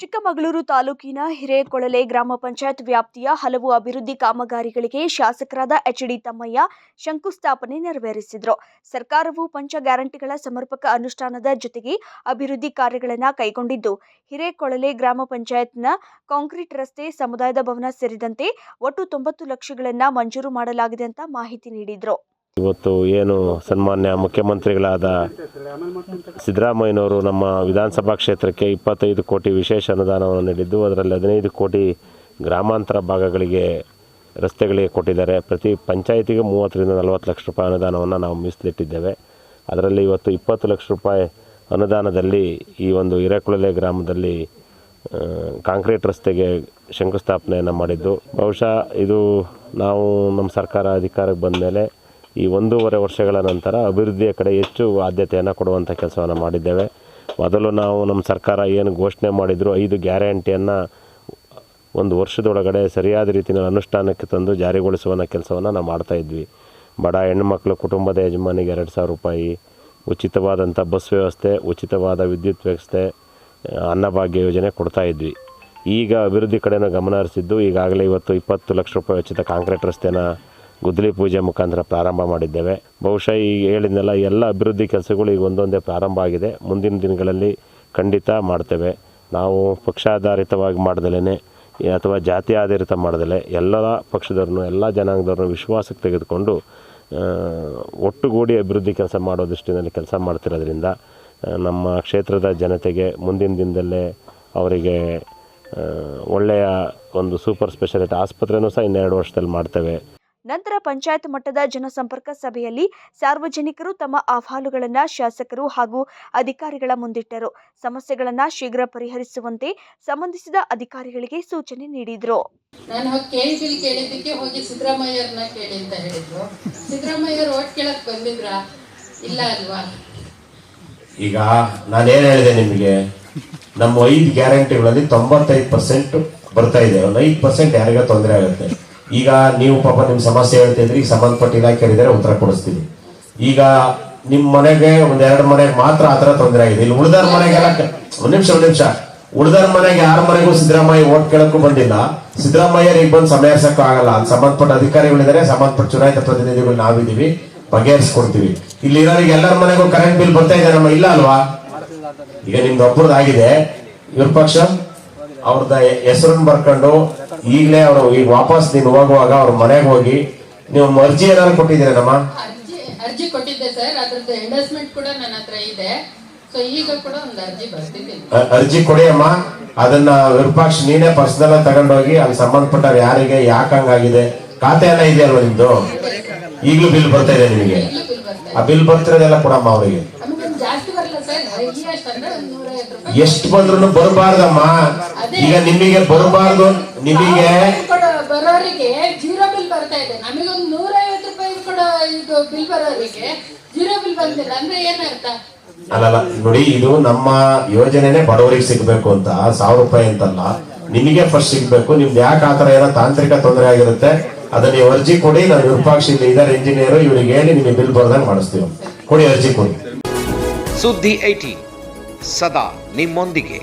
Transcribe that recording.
ಚಿಕ್ಕಮಗಳೂರು ತಾಲೂಕಿನ ಹಿರೇಕೊಳಲೆ ಗ್ರಾಮ ಪಂಚಾಯತ್ ವ್ಯಾಪ್ತಿಯ ಹಲವು ಅಭಿವೃದ್ಧಿ ಕಾಮಗಾರಿಗಳಿಗೆ ಶಾಸಕರಾದ ಎಚ್ ಡಿ ತಮ್ಮಯ್ಯ ಶಂಕುಸ್ಥಾಪನೆ ನೆರವೇರಿಸಿದರು. ಸರ್ಕಾರವು ಪಂಚ ಗ್ಯಾರಂಟಿಗಳ ಸಮರ್ಪಕ ಅನುಷ್ಠಾನದ ಜೊತೆಗೆ ಅಭಿವೃದ್ಧಿ ಕಾರ್ಯಗಳನ್ನು ಕೈಗೊಂಡಿದ್ದು, ಹಿರೇಕೊಳಲೆ ಗ್ರಾಮ ಪಂಚಾಯತ್ನ ಕಾಂಕ್ರೀಟ್ ರಸ್ತೆ ಸಮುದಾಯದ ಭವನ ಸೇರಿದಂತೆ ಒಟ್ಟು ತೊಂಬತ್ತು ಲಕ್ಷಗಳನ್ನು ಮಂಜೂರು ಮಾಡಲಾಗಿದೆ ಅಂತ ಮಾಹಿತಿ ನೀಡಿದರು. ಇವತ್ತು ಏನು ಸನ್ಮಾನ್ಯ ಮುಖ್ಯಮಂತ್ರಿಗಳಾದ ಸಿದ್ದರಾಮಯ್ಯನವರು ನಮ್ಮ ವಿಧಾನಸಭಾ ಕ್ಷೇತ್ರಕ್ಕೆ ಇಪ್ಪತ್ತೈದು ಕೋಟಿ ವಿಶೇಷ ಅನುದಾನವನ್ನು ನೀಡಿದ್ದು, ಅದರಲ್ಲಿ ಹದಿನೈದು ಕೋಟಿ ಗ್ರಾಮಾಂತರ ಭಾಗಗಳಿಗೆ ರಸ್ತೆಗಳಿಗೆ ಕೊಟ್ಟಿದ್ದಾರೆ. ಪ್ರತಿ ಪಂಚಾಯಿತಿಗೆ ಮೂವತ್ತರಿಂದ ನಲವತ್ತು ಲಕ್ಷ ರೂಪಾಯಿ ಅನುದಾನವನ್ನು ನಾವು ಮೀಸಲಿಟ್ಟಿದ್ದೇವೆ. ಅದರಲ್ಲಿ ಇವತ್ತು ಇಪ್ಪತ್ತು ಲಕ್ಷ ರೂಪಾಯಿ ಅನುದಾನದಲ್ಲಿ ಈ ಒಂದು ಹಿರೇಕುಳಲೆ ಗ್ರಾಮದಲ್ಲಿ ಕಾಂಕ್ರೀಟ್ ರಸ್ತೆಗೆ ಶಂಕುಸ್ಥಾಪನೆಯನ್ನು ಮಾಡಿದ್ದು. ಬಹುಶಃ ಇದು ನಾವು ನಮ್ಮ ಸರ್ಕಾರ ಅಧಿಕಾರಕ್ಕೆ ಬಂದ ಮೇಲೆ ಈ ಒಂದೂವರೆ ವರ್ಷಗಳ ನಂತರ ಅಭಿವೃದ್ಧಿಯ ಕಡೆ ಹೆಚ್ಚು ಆದ್ಯತೆಯನ್ನು ಕೊಡುವಂಥ ಕೆಲಸವನ್ನು ಮಾಡಿದ್ದೇವೆ. ಮೊದಲು ನಾವು ನಮ್ಮ ಸರ್ಕಾರ ಏನು ಘೋಷಣೆ ಮಾಡಿದ್ರು ಐದು ಗ್ಯಾರಂಟಿಯನ್ನು ಒಂದು ವರ್ಷದೊಳಗಡೆ ಸರಿಯಾದ ರೀತಿಯಲ್ಲಿ ಅನುಷ್ಠಾನಕ್ಕೆ ತಂದು ಜಾರಿಗೊಳಿಸುವ ಕೆಲಸವನ್ನು ನಾವು ಮಾಡ್ತಾಯಿದ್ವಿ ಬಡ ಹೆಣ್ಣುಮಕ್ಕಳು ಕುಟುಂಬದ ಯಜಮಾನಿಗೆ ಎರಡು ಸಾವಿರ ರೂಪಾಯಿ ಉಚಿತವಾದಂಥ ಬಸ್ ವ್ಯವಸ್ಥೆ, ಉಚಿತವಾದ ವಿದ್ಯುತ್ ವ್ಯವಸ್ಥೆ, ಅನ್ನಭಾಗ್ಯ ಯೋಜನೆ ಕೊಡ್ತಾ ಇದ್ವಿ. ಈಗ ಅಭಿವೃದ್ಧಿ ಕಡೆನೂ ಗಮನ ಹರಿಸಿದ್ದು ಈಗಾಗಲೇ ಇವತ್ತು ಇಪ್ಪತ್ತು ಲಕ್ಷ ರೂಪಾಯಿ ಉಚಿತ ಕಾಂಕ್ರೀಟ್ ರಸ್ತೆನ ಗುದ್ದಲಿ ಪೂಜೆ ಮುಖಾಂತರ ಪ್ರಾರಂಭ ಮಾಡಿದ್ದೇವೆ. ಬಹುಶಃ ಈಗ ಹೇಳಿದ್ನೆಲ್ಲ ಎಲ್ಲ ಅಭಿವೃದ್ಧಿ ಕೆಲಸಗಳು ಈಗ ಒಂದೊಂದೇ ಪ್ರಾರಂಭ ಆಗಿದೆ. ಮುಂದಿನ ದಿನಗಳಲ್ಲಿ ಖಂಡಿತ ಮಾಡ್ತೇವೆ. ನಾವು ಪಕ್ಷಾಧಾರಿತವಾಗಿ ಮಾಡ್ದಲೇ ಅಥವಾ ಜಾತಿ ಆಧಾರಿತ ಮಾಡ್ದಲೆ ಎಲ್ಲ ಪಕ್ಷದವ್ರನ್ನೂ, ಎಲ್ಲ ಜನಾಂಗದವ್ರನ್ನೂ ವಿಶ್ವಾಸಕ್ಕೆ ತೆಗೆದುಕೊಂಡು ಒಟ್ಟುಗೂಡಿ ಅಭಿವೃದ್ಧಿ ಕೆಲಸ ಮಾಡೋ ದೃಷ್ಟಿನಲ್ಲಿ ಕೆಲಸ ಮಾಡ್ತಿರೋದ್ರಿಂದ ನಮ್ಮ ಕ್ಷೇತ್ರದ ಜನತೆಗೆ ಮುಂದಿನ ದಿನದಲ್ಲೇ ಅವರಿಗೆ ಒಳ್ಳೆಯ ಒಂದು ಸೂಪರ್ ಸ್ಪೆಷಾಲಿಟಿ ಆಸ್ಪತ್ರೆಯೂ ಸಹ ಇನ್ನೆರಡು ವರ್ಷದಲ್ಲಿ ಮಾಡ್ತೇವೆ. ನಂತರ ಪಂಚಾಯತ್ ಮಟ್ಟದ ಜನಸಂಪರ್ಕ ಸಭೆಯಲ್ಲಿ ಸಾರ್ವಜನಿಕರು ತಮ್ಮ ಅಹವಾಲುಗಳನ್ನು ಶಾಸಕರು ಹಾಗೂ ಅಧಿಕಾರಿಗಳ ಮುಂದಿಟ್ಟರು. ಸಮಸ್ಯೆಗಳನ್ನು ಶೀಘ್ರ ಪರಿಹರಿಸುವಂತೆ ಸಂಬಂಧಿಸಿದ ಅಧಿಕಾರಿಗಳಿಗೆ ಸೂಚನೆ ನೀಡಿದರು. ನಾನು ಹೋಗಿ ಕೇಳಿ ಕೇಳಿದ್ದಕ್ಕೆ ಹೋಗಿ ಸಿದ್ದರಾಮಯ್ಯರನ್ನ ಕೇಳಿ ಅಂತ ಹೇಳಿದ್ರು. ಸಿದ್ದರಾಮಯ್ಯವ್ರು ಓಟ್ ಕೇಳಕ್ ಬಂದಿದ್ರಾ? ಇಲ್ಲ ಅಲ್ವಾ? ಈಗ ನಾನೇನು ಹೇಳಿದೆ ನಿಮಗೆ? ನಮ್ಮ ಐದು ಗ್ಯಾರಂಟಿಗಳಲ್ಲಿ ತೊಂಬತ್ತೈದು ಪರ್ಸೆಂಟ್ ಬರ್ತಾ ಇದೆ. ಒಂದು ಐದು ಪರ್ಸೆಂಟ್ ಯಾರಿಗ ತೊಂದರೆ ಆಗುತ್ತೆ. ಈಗ ನೀವು ಪಾಪ ನಿಮ್ಮ ಸಮಸ್ಯೆ ಹೇಳ್ತಿದ್ರಿ ಈಗ ಸಂಬಂಧಪಟ್ಟ ಇಲಾಖೆ ಹೇಳಿದರೆ ಉತ್ತರ ಕೊಡಿಸ್ತೀನಿ. ಈಗ ನಿಮ್ಮ ಮನೆಗೆ ಒಂದ್ ಎರಡು ಮನೆಗೆ ಮಾತ್ರ ಆ ಥರ ತೊಂದರೆ ಆಗಿದೆ. ಇಲ್ಲಿ ಉಳಿದಾರ ಮನೆಗೆಲ್ಲ ಒಂದ್ ನಿಮಿಷ ಒಂದ್ ನಿಮಿಷ. ಉಳಿದಾರ ಮನೆಗೆ ಯಾರ ಮನೆಗೂ ಸಿದ್ದರಾಮಯ್ಯ ಓಟ್ ಕೇಳಕ್ಕೂ ಬಂದಿಲ್ಲ. ಸಿದ್ದರಾಮಯ್ಯ ಈಗ ಬಂದು ಸಮಯರ್ಸಕ್ಕೂ ಆಗಲ್ಲ. ಅಲ್ಲಿ ಸಂಬಂಧಪಟ್ಟ ಅಧಿಕಾರಿಗಳಿದ್ದಾರೆ, ಸಂಬಂಧಪಟ್ಟ ಚುನಾಯಿತ ಪ್ರತಿನಿಧಿಗಳು ನಾವಿದ್ದೀವಿ, ಬಗೆಹರಿಸ್ಕೊಡ್ತೀವಿ. ಇಲ್ಲಿ ಇರೋರಿಗೆ ಎಲ್ಲರ ಮನೆಗೂ ಕರೆಂಟ್ ಬಿಲ್ ಬರ್ತಾ ಇದೆ ಇಲ್ಲ ಅಲ್ವಾ? ಈಗ ನಿಮ್ದು ಒಬ್ಬರದ್ದು ಆಗಿದೆ ಇವ್ರ ಪಕ್ಷ? ಅವ್ರದ್ದು ಹೆಸರನ್ನ ಬರ್ಕೊಂಡು ಈಗಲೇ ಅವರು ಈಗ ವಾಪಸ್ ನೀನು ಹೋಗುವಾಗ ಅವ್ರ ಮನೆಗೆ ಹೋಗಿ ನೀವು ಅರ್ಜಿ ಏನಾದ್ರು ಕೊಟ್ಟಿದ್ದೀರಾ ನಮ್ಮ ಅರ್ಜಿ ಕೊಟ್ಟಿದ್ದೆ ಸರ್. ಅದ್ರದ್ದು ಎಂಡಸ್ಮೆಂಟ್ ಕೂಡ ನನ್ನ ಹತ್ರ ಇದೆ. ಸೊ ಈಗ ಕೂಡ ಒಂದು ಅರ್ಜಿ ಬರ್ತಿದ್ದೀನಿ ಅರ್ಜಿ ಕೊಡಿ ಅಮ್ಮ ಅದನ್ನ ವಿರೂಪಾಕ್ಷ ನೀನೇ ಪರ್ಸನಲ್ ತಗೊಂಡೋಗಿ ಅಲ್ಲಿ ಸಂಬಂಧಪಟ್ಟ ಯಾರಿಗೆ ಯಾಕೆ ಹಂಗಾಗಿದೆ? ಖಾತೆ ಎಲ್ಲ ಇದೆಯಲ್ವ ನಿಮ್ದು? ಈಗಲೂ ಬಿಲ್ ಬರ್ತಾ ಇದೆ ನಿಮಗೆ? ಆ ಬಿಲ್ ಬರ್ತಿರೋದೆಲ್ಲ ಕೊಡಮ್ಮ ಅವರಿಗೆ ಆಮೇಲೆ ಒಂದ್ ಜಾಸ್ತಿ ಬರಲ್ಲ ಸರ್ ಹೈಯೆಸ್ಟ್ ಅಂದ್ರೆ ಒಂದ್ ನೂರೈವತ್ತು ರೂಪಾಯಿ ಎಷ್ಟು ಬಂದ್ರು ಬರಬಾರ್ದಮ್ಮ. ಈಗ ನಿಮಗೆ ಬರಬಾರ್ದು. ನಿಮಗೆ ಬರೋರಿಗೆ ಜೀರೋ ಬಿಲ್ ಬರ್ತಾ ಇದೆ. ನಮಗೊಂದು ನೂರೈವತ್ತು ರೂಪಾಯಿ ಕೊಡೋ ಇದು ಬಿಲ್ ಬರೋರಿಗೆ ಜೀರೋ ಬಿಲ್ ಬಂದಿಲ್ಲ ಅಂದ್ರೆ ಏನರ್ಥ? ಅಲ್ಲಲ್ಲ ನೋಡಿ ಇದು ನಮ್ಮ ಯೋಜನೆನೆ ಬಡವರಿಗೆ ಸಿಗ್ಬೇಕು ಅಂತ ಸಾವಿರ ರೂಪಾಯಿ ಅಂತಲ್ಲ. ನಿಮಗೆ ಫಸ್ಟ್ ಸಿಗ್ಬೇಕು. ನಿಮ್ದು ಯಾಕೆ ಆತರ ಏನೋ ತಾಂತ್ರಿಕ ತೊಂದರೆ ಆಗಿರುತ್ತೆ? ಅದನ್ನ ನೀವು ಅರ್ಜಿ ಕೊಡಿ. ನಾನು ವಿರೂಪಾಕ್ಷ ಇದಾರೆ ಇಂಜಿನಿಯರ್ ಇವ್ರಿಗೆ ಹೇಳಿ ನಿಮಗೆ ಬಿಲ್ ಬರ್ದಂಗೆ ಮಾಡಿಸ್ತೀವಿ. ಕೊಡಿ ಅರ್ಜಿ ಕೊಡಿ. ಸುದ್ದಿ ಐಟಿ ಸದಾ ನಿಮ್ಮೊಂದಿಗೆ.